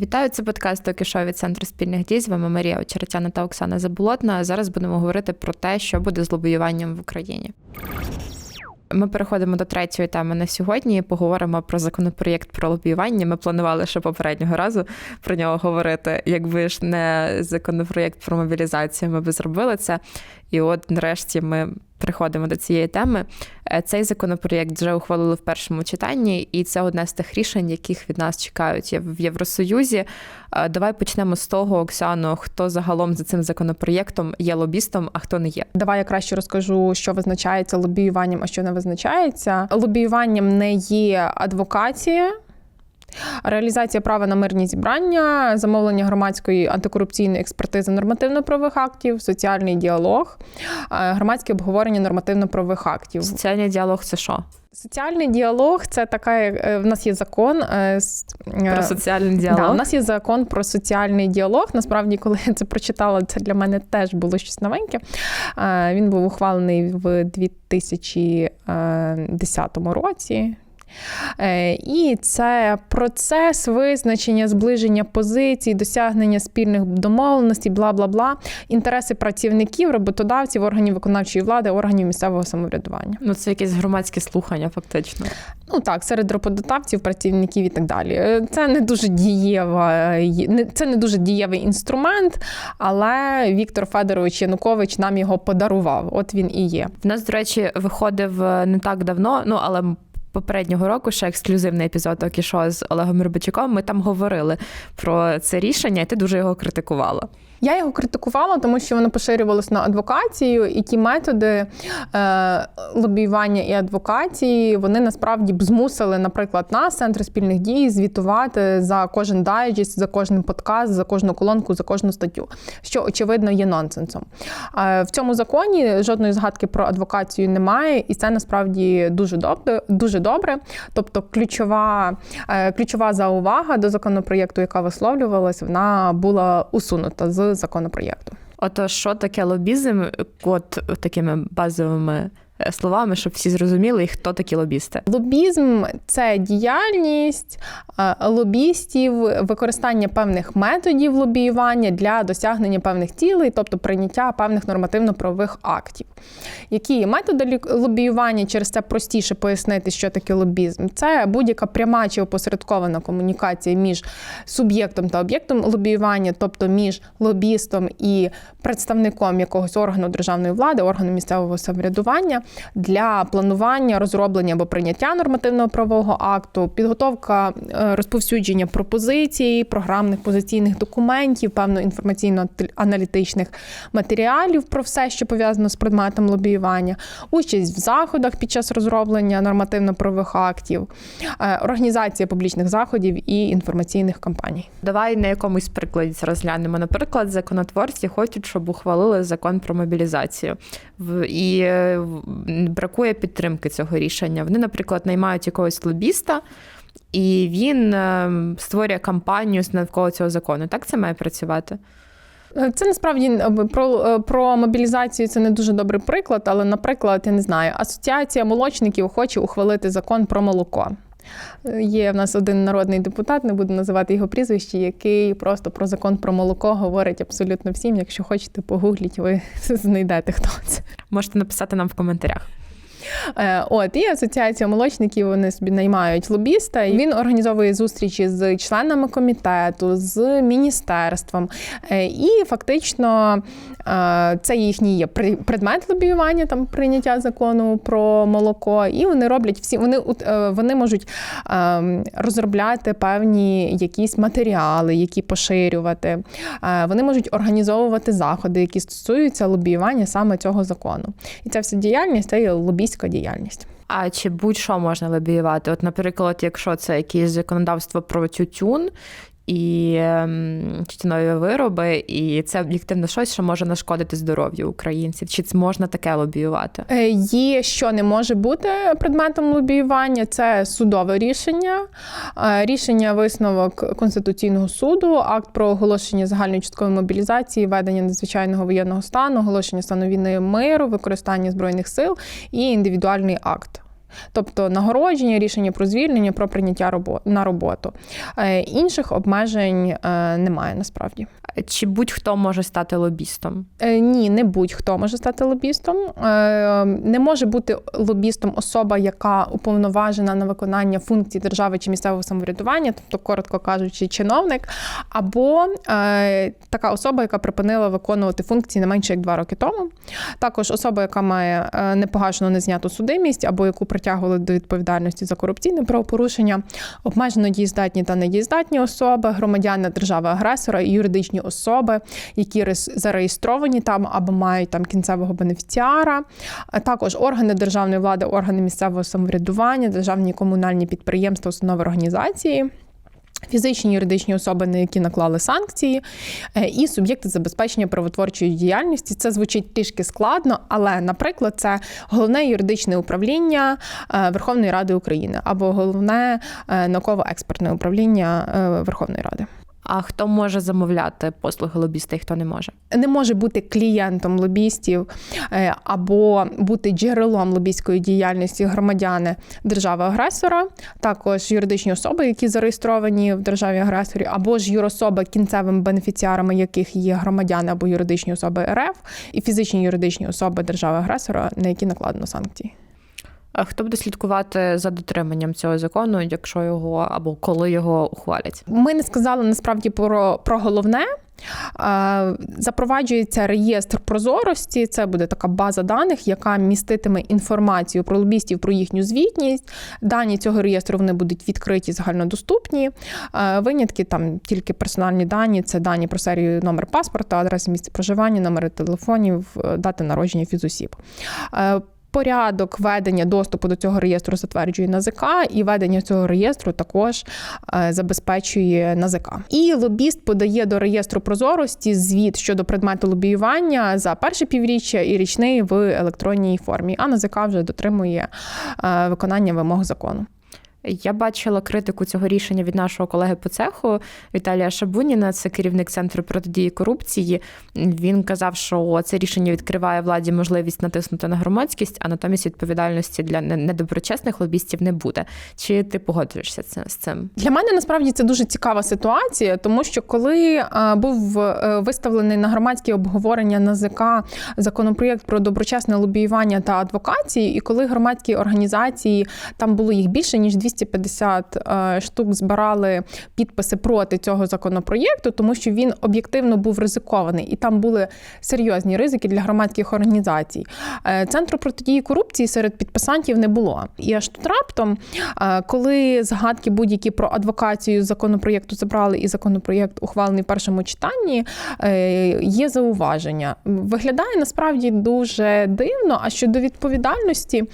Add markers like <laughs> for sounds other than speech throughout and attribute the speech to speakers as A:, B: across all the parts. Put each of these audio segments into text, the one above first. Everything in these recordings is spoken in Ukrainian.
A: Вітаю, це подкаст «Доки від центру спільних дій. З вами Марія Очеретяна та Оксана Заболотна. Зараз будемо говорити про те, що буде з лобіюванням в Україні. Ми переходимо до третьої теми на сьогодні. і Поговоримо про законопроєкт про лобіювання. Ми планували ще попереднього разу про нього говорити. Якби ж не законопроєкт про мобілізацію, ми би зробили це. І от нарешті ми приходимо до цієї теми. Е, Цей законопроєкт вже ухвалили в першому читанні, і це одне з тих рішень, яких від нас чекають в Євросоюзі. Е, Давай почнемо з того, Оксано, хто загалом за цим законопроєктом є лобістом, а хто не є.
B: Давай я краще розкажу, що визначається лобіюванням, а що не визначається. Лобіюванням не є адвокація. Реалізація права на мирні зібрання, замовлення громадської антикорупційної експертизи нормативно-правових актів, соціальний діалог, е, громадське обговорення нормативно-правових актів.
A: Соціальний діалог це що?
B: Соціальний діалог це така, е, в нас є закон е,
A: Про соціальний діалог.
B: Да, у нас є закон про соціальний діалог. Насправді, коли я це прочитала, це для мене теж було щось новеньке. Він був ухвалений в 2010 році. Е, І це процес визначення, зближення позицій, досягнення спільних домовленостей, бла бла бла, інтереси працівників, роботодавців, органів виконавчої влади, органів місцевого самоврядування.
A: Ну, це якесь громадське слухання, фактично.
B: Ну так, серед роботодавців, працівників і так далі. Е, Це не дуже дієва, е, це не дуже дієвий інструмент, але Віктор Федорович Янукович нам його подарував. От він і є.
A: В нас, до речі, виходив не так давно, ну але попереднього року ще ексклюзивний епізод Окішо з Олегом Рибачуком. Ми там говорили про це рішення, і ти дуже його критикувала.
B: Я його критикувала, тому що воно поширювалось на адвокацію, і ті методи е, лобіювання і адвокації вони насправді б змусили, наприклад, нас, центр спільних дій, звітувати за кожен дайджест, за кожен подкаст, за кожну колонку, за кожну статтю, що очевидно є нонсенсом. Е, в цьому законі жодної згадки про адвокацію немає, і це насправді дуже добре. Дуже добре. Тобто, ключова, е, ключова заувага до законопроєкту, яка висловлювалась, вона була усунута з законопроєкту.
A: Ото що таке лобізм, от такими базовими словами, щоб всі зрозуміли, хто такі лобісти.
B: Лобізм це діяльність е, лобістів, використання певних методів лобіювання для досягнення певних цілей, тобто прийняття певних нормативно-правових актів. Які методи лобіювання? Через це простіше пояснити, що таке лобізм. Це будь-яка пряма чи опосередкована комунікація між суб'єктом та об'єктом лобіювання, тобто між лобістом і представником якогось органу державної влади, органу місцевого самоврядування для планування, розроблення або прийняття нормативного правового акту, підготовка е, розповсюдження пропозицій, програмних позиційних документів, певно інформаційно-аналітичних матеріалів про все, що пов'язано з предметом лобіювання, участь в заходах під час розроблення нормативно-правових актів, е, організація публічних заходів і інформаційних кампаній.
A: Давай на якомусь прикладі розглянемо. Наприклад, законотворці хочуть, щоб ухвалили закон про мобілізацію. І е, бракує підтримки цього рішення. Вони, наприклад, наймають якогось лобіста, і він е, створює кампанію навколо цього закону. Так це має працювати?
B: Е, Це насправді е, про, про мобілізацію це не дуже добрий приклад, але, наприклад, я не знаю, асоціація молочників хоче ухвалити закон про молоко. Є в нас один народний депутат, не буду називати його прізвище, який просто про закон про молоко говорить абсолютно всім. Якщо хочете, погугліть, ви <laughs> знайдете хто це.
A: Можете написати нам в коментарях.
B: Е, От і асоціація молочників вони собі наймають лобіста. І він організовує зустрічі з членами комітету, з міністерством. Е, І фактично е, це їхній є предмет лобіювання, там прийняття закону про молоко. І вони роблять всі. Вони вони можуть е, розробляти певні якісь матеріали, які поширювати. Вони можуть організовувати заходи, які стосуються лобіювання саме цього закону. І ця вся діяльність це є лобійська діяльність.
A: А чи будь-що можна лобіювати? От, наприклад, якщо це якесь законодавство про тютюн. І ем, тютюнові вироби, і це об'єктивно щось, що може нашкодити здоров'ю українців. Чи можна таке лобіювати?
B: Е, Є, що не може бути предметом лобіювання, це судове рішення, е, рішення висновок Конституційного суду, акт про оголошення загальної часткової мобілізації, ведення надзвичайного воєнного стану, оголошення стану війни миру, використання збройних сил і індивідуальний акт. Тобто нагородження, рішення про звільнення, про прийняття на роботу. Е, Інших обмежень е, немає насправді.
A: Чи будь-хто може стати лобістом?
B: Е, Ні, не будь-хто може стати лобістом. Не може бути лобістом особа, яка уповноважена на виконання функцій держави чи місцевого самоврядування, тобто, коротко кажучи, чиновник, або така особа, яка припинила виконувати функції не менше як два роки тому. Також особа, яка має непогашену незняту судимість, або яку притягували до відповідальності за корупційне правопорушення, обмежено дієздатні та недієздатні особи, громадяни держави-агресора і юридичні особи, які зареєстровані там або мають там кінцевого бенефіціара, а також органи державної влади, органи місцевого самоврядування, державні комунальні підприємства, установи організації. Фізичні юридичні особи, на які наклали санкції, е, і суб'єкти забезпечення правотворчої діяльності. Це звучить трішки складно, але, наприклад, це головне юридичне управління е, Верховної Ради України або головне е, науково-експертне управління Верховної Ради.
A: А хто може замовляти послуги лобіста і хто не може?
B: не може бути клієнтом лобістів е, або бути джерелом лобістської діяльності громадяни держави-агресора, також юридичні особи, які зареєстровані в державі-агресорі, або ж юрособи, кінцевими бенефіціарами яких є громадяни або юридичні особи РФ, і фізичні юридичні особи держави-агресора, на які накладено санкції.
A: Хто буде слідкувати за дотриманням цього закону, якщо його або коли його ухвалять?
B: Ми не сказали насправді про, про головне. Е, Запроваджується реєстр прозорості. Це буде така база даних, яка міститиме інформацію про лобістів, про їхню звітність. Дані цього реєстру вони будуть відкриті, загальнодоступні. Е, Винятки там тільки персональні дані, це дані про серію номер паспорта, адреси місця проживання, номери телефонів, е, дати народження фізосіб. Порядок ведення доступу до цього реєстру затверджує НАЗК, і ведення цього реєстру також е, забезпечує НАЗК. І лобіст подає до реєстру прозорості звіт щодо предмету лобіювання за перше півріччя і річний в електронній формі. А НАЗК вже дотримує е, виконання вимог закону.
A: Я бачила критику цього рішення від нашого колеги по цеху Віталія Шабуніна, це керівник центру протидії корупції. Він казав, що це рішення відкриває владі можливість натиснути на громадськість, а натомість відповідальності для недоброчесних лобістів не буде. Чи ти погоджуєшся з цим?
B: Для мене насправді це дуже цікава ситуація, тому що коли був е, виставлений на громадське обговорення НАЗК законопроєкт про доброчесне лобіювання та адвокації, і коли громадські організації там було їх більше ніж 250 е, штук, збирали підписи проти цього законопроєкту, тому що він об'єктивно був ризикований, і там були серйозні ризики для громадських організацій. Е, Центру протидії корупції серед підписантів не було. І аж тут раптом, е, коли згадки будь-які про адвокацію законопроєкту забрали, і законопроєкт ухвалений в першому читанні, є зауваження. Виглядає насправді дуже дивно. А щодо відповідальності.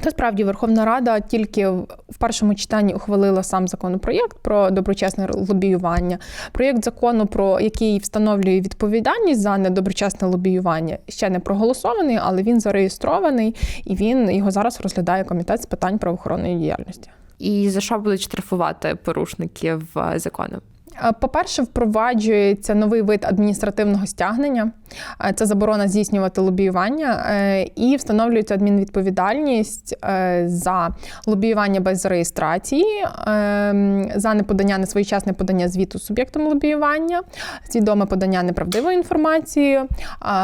B: Та справді Верховна Рада тільки в першому читанні ухвалила сам законопроєкт про доброчесне лобіювання. Проєкт закону, про який встановлює відповідальність за недоброчесне лобіювання, ще не проголосований, але він зареєстрований і він його зараз розглядає комітет з питань правоохоронної діяльності.
A: І за що будуть штрафувати порушників е, закону?
B: Е, По-перше, впроваджується новий вид адміністративного стягнення. Е, Це заборона здійснювати лобіювання, е, і встановлюється адмінвідповідальність за лобіювання без реєстрації, за неподання несвоєчасне подання звіту суб'єктом лобіювання, свідоме подання неправдивої інформації,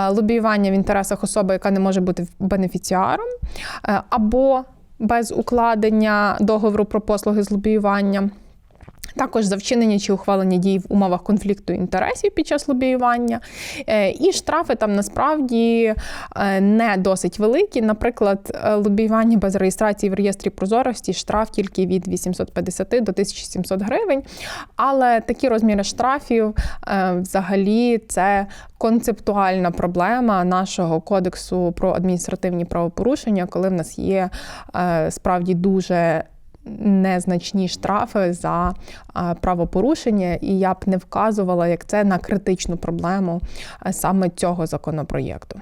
B: лобіювання в інтересах особи, яка не може бути бенефіціаром, або без укладення договору про послуги з лобіювання. Також за вчинення чи ухвалення дій в умовах конфлікту інтересів під час лобіювання. Е, І штрафи там насправді е, не досить великі. Наприклад, е, лобіювання без реєстрації в реєстрі прозорості штраф тільки від 850 до 1700 гривень. Але такі розміри штрафів взагалі це концептуальна проблема нашого кодексу про адміністративні правопорушення, коли в нас є справді дуже незначні штрафи за правопорушення, і я б не вказувала як це на критичну проблему саме цього законопроєкту.